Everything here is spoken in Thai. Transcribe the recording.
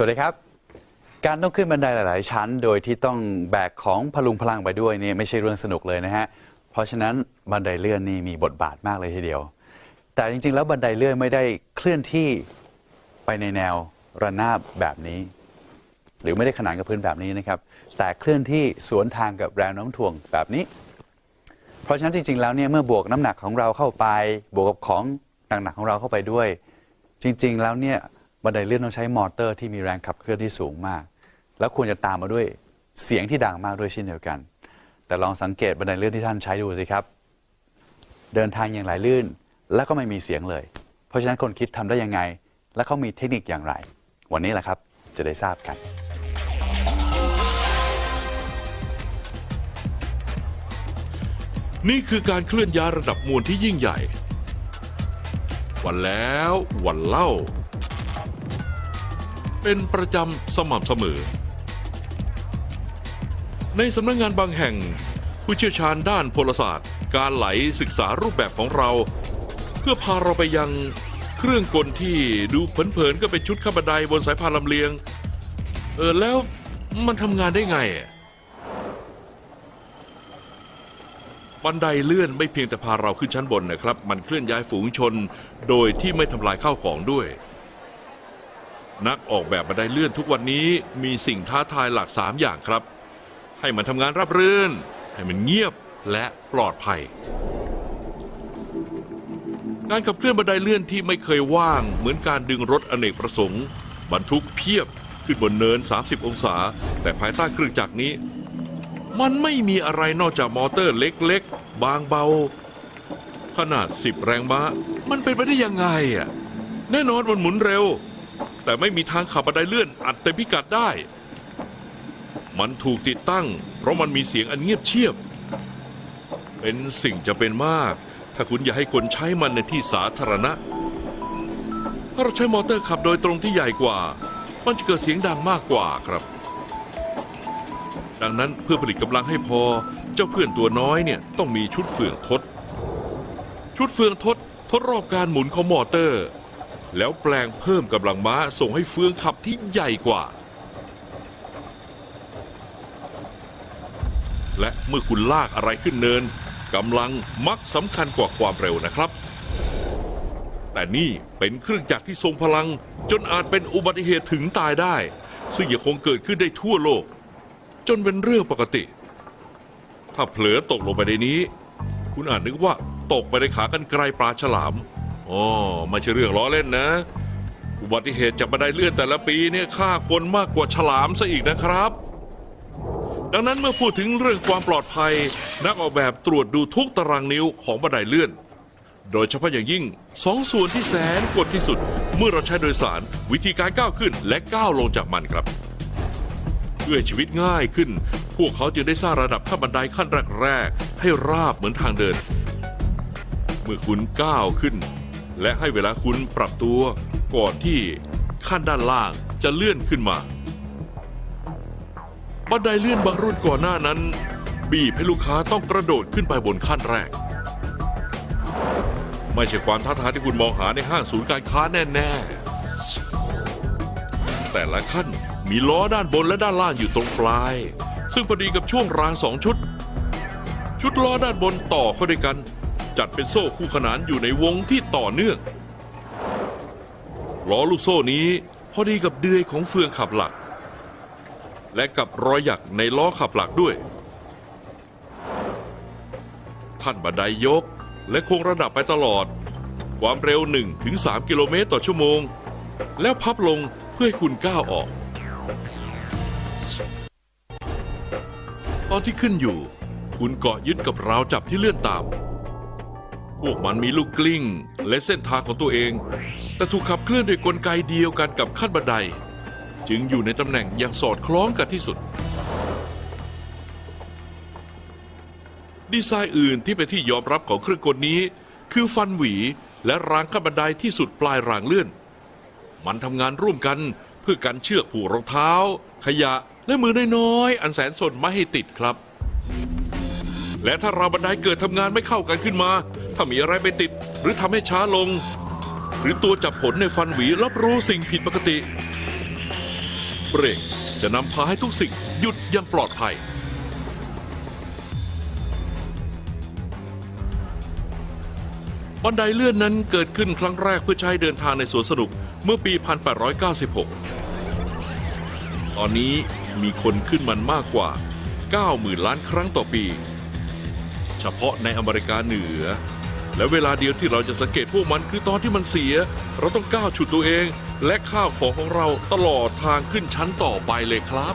สวัสดีครับ การต้องขึ้นบันไดหลาย ๆ ชั้น โดยที่ต้องแบกของพลุงพลังไปด้วยนี่ไม่ใช่เรื่องสนุกเลยนะฮะ เพราะฉะนั้นบันไดเลื่อนนี่มีบทบาทมากเลยทีเดียว แต่จริง ๆ แล้วบันไดเลื่อนไม่ได้เคลื่อนที่ไปในแนวระนาบแบบนี้ หรือไม่ได้ขนานกับพื้นแบบนี้นะครับ แต่เคลื่อนที่สวนทางกับแรงโน้มถ่วงแบบนี้ เพราะฉะนั้นจริง ๆ แล้วเนี่ยเมื่อบวกน้ำหนักของเราเข้าไป บวกกับของหนักๆของเราเข้าไปด้วย จริง ๆ แล้วเนี่ย บันไดเลื่อนต้องใช้มอเตอร์ที่มีแรงขับเคลื่อนที่สูงมาก แล้วควรจะตามมาด้วยเสียงที่ดังมากด้วยเช่นเดียวกัน แต่ลองสังเกตบันไดเลื่อนที่ท่านใช้ดูสิครับ เดินทางอย่างไหลลื่น แล้วก็ไม่มีเสียงเลย เพราะฉะนั้นคนคิดทำได้ยังไง และเขามีเทคนิคอย่างไร วันนี้แหละครับจะได้ทราบกันนี่คือการเคลื่อนย้ายระดับมวลที่ยิ่งใหญ่ วันแล้ววันเล่า เป็นประจำสม่ำเสมอ ในสำนักงานบางแห่ง ผู้เชี่ยวชาญด้านโพลศาสตร์ การไหลศึกษารูปแบบของเรา เพื่อพาเราไปยังเครื่องกลที่ดูเผินๆก็เป็นชุดข้าบันไดบนสายพานลำเลียง เออแล้วมันทำงานได้ไง บันไดเลื่อนไม่เพียงแต่พาเราขึ้นชั้นบนนะครับ มันเคลื่อนย้ายฝูงชน โดยที่ไม่ทำลายข้าวของด้วย นักออกแบบบันไดเลื่อนทุกวันนี้มีสิ่งท้าทายหลักสามอย่างครับ ให้มันทำงานราบรื่น ให้มันเงียบและปลอดภัย การขับเคลื่อนบันไดเลื่อนที่ไม่เคยว่างเหมือนการดึงรถอเนกประสงค์ บรรทุกเพียบขึ้นบนเนิน 30 องศา แต่ภายใต้เครื่องจักรนี้ มันไม่มีอะไรนอกจากมอเตอร์เล็กๆ บางเบา ขนาด 10 แรงม้า มันเป็นไปได้ยังไงอะแน่นอนมันหมุนเร็ว แต่ไม่มีทางขับบันไดเลื่อนอัดเต็มพิกัดได้ มันถูกติดตั้ง เพราะมันมีเสียงอันเงียบเชียบ เป็นสิ่งจะเป็นมาก ถ้าคุณอยากให้คนใช้มันในที่สาธารณะ ถ้าเราใช้มอเตอร์ขับโดยตรงที่ใหญ่กว่า มันจะเกิดเสียงดังมากกว่าครับ ดังนั้นเพื่อผลิตกำลังให้พอเจ้าเพื่อนตัวน้อยเนี่ยต้องมีชุดเฟืองทด ชุดเฟืองทดทดรอบการหมุนของมอเตอร์ แล้วแปลงเพิ่มกำลังม้าส่งให้เฟืองขับที่ใหญ่กว่า และเมื่อคุณลากอะไรขึ้นเนินกำลังมักสำคัญกว่าความเร็วนะครับ แต่นี่เป็นเครื่องจักรที่ทรงพลัง จนอาจเป็นอุบัติเหตุถึงตายได้ ซึ่งยังคงเกิดขึ้นได้ทั่วโลก จนเป็นเรื่องปกติ ถ้าเผลอตกลงไปในนี้ คุณอาจนึกว่าตกไปในขากันไกลปลาฉลาม อ๋อไม่ใช่เรื่องล้อเล่นนะ อุบัติเหตุจากบันไดเลื่อนแต่ละปีเนี่ยฆ่าคนมากกว่าฉลามซะอีกนะครับ ดังนั้นเมื่อพูดถึงเรื่องความปลอดภัย นักออกแบบตรวจดูทุกตารางนิ้วของบันไดเลื่อน โดยเฉพาะอย่างยิ่งสองส่วนที่แสนกดที่สุด เมื่อเราใช้โดยสารวิธีการก้าวขึ้นและก้าวลงจากมันครับเพื่อชีวิตง่ายขึ้น พวกเขาจึงได้สร้างระดับขั้นบันไดขั้นแรกๆให้ราบเหมือนทางเดิน เมื่อคุณก้าวขึ้น และให้เวลาคุณปรับตัวก่อนที่ขั้นด้านล่างจะเลื่อนขึ้นมา บันไดเลื่อนบางรุ่นก่อนหน้านั้น บีบให้ลูกค้าต้องกระโดดขึ้นไปบนขั้นแรก ไม่ใช่ความท้าทายที่คุณมองหาในห้างศูนย์การค้าแน่ๆ แต่ละขั้นมีล้อด้านบนและด้านล่างอยู่ตรงปลาย ซึ่งพอดีกับช่วงรางสองชุด ชุดล้อด้านบนต่อเข้าด้วยกัน จัดเป็นโซ่คู่ขนานอยู่ในวงที่ต่อเนื่องล้อลูกโซ่นี้พอดีกับเดือยของเฟืองขับหลัก และกับรอยหยักในล้อขับหลักด้วยขั้นบันไดยกและคงระดับไปตลอด ความเร็ว 1-3 กิโลเมตรต่อชั่วโมง แล้วพับลงเพื่อให้คุณก้าวออก ตอนที่ขึ้นอยู่ คุณเกาะยึดกับราวจับที่เลื่อนตาม พวกมันมีลูกกลิ้ง และเส้นทางของตัวเอง แต่ถูกขับเคลื่อนด้วยกลไกเดียวกันกับขั้นบันได จึงอยู่ในตำแหน่งอย่างสอดคล้องกันที่สุด ดีไซน์อื่นที่เป็นที่ยอมรับของเครื่องกลนี้ คือฟันหวีและรางขั้นบันไดที่สุดปลายรางเลื่อน มันทำงานร่วมกันเพื่อกันเชือกผูกรองเท้า ขยะและมือน้อยๆอันแสนสนไม่ให้ติดครับ และถ้าราวบันไดเกิดทำงานไม่เข้ากันขึ้นมา ถ้ามีอะไรไปติด หรือทำให้ช้าลง หรือตัวจับผลในฟันหวีรับรู้สิ่งผิดปกติ เบรกจะนำพาให้ทุกสิ่งหยุดอย่างปลอดภัย บันไดเลื่อนนั้นเกิดขึ้นครั้งแรกเพื่อใช้เดินทางในสวนสนุกเมื่อปี 1896 ตอนนี้มีคนขึ้นมันมากกว่า 90,000 ล้านครั้งต่อปี เฉพาะในอเมริกาเหนือ และเวลาเดียวที่เราจะสังเกตพวกมันคือตอนที่มันเสีย เราต้องก้าวฉุดตัวเอง และข้าวของของเราตลอดทางขึ้นชั้นต่อไปเลยครับ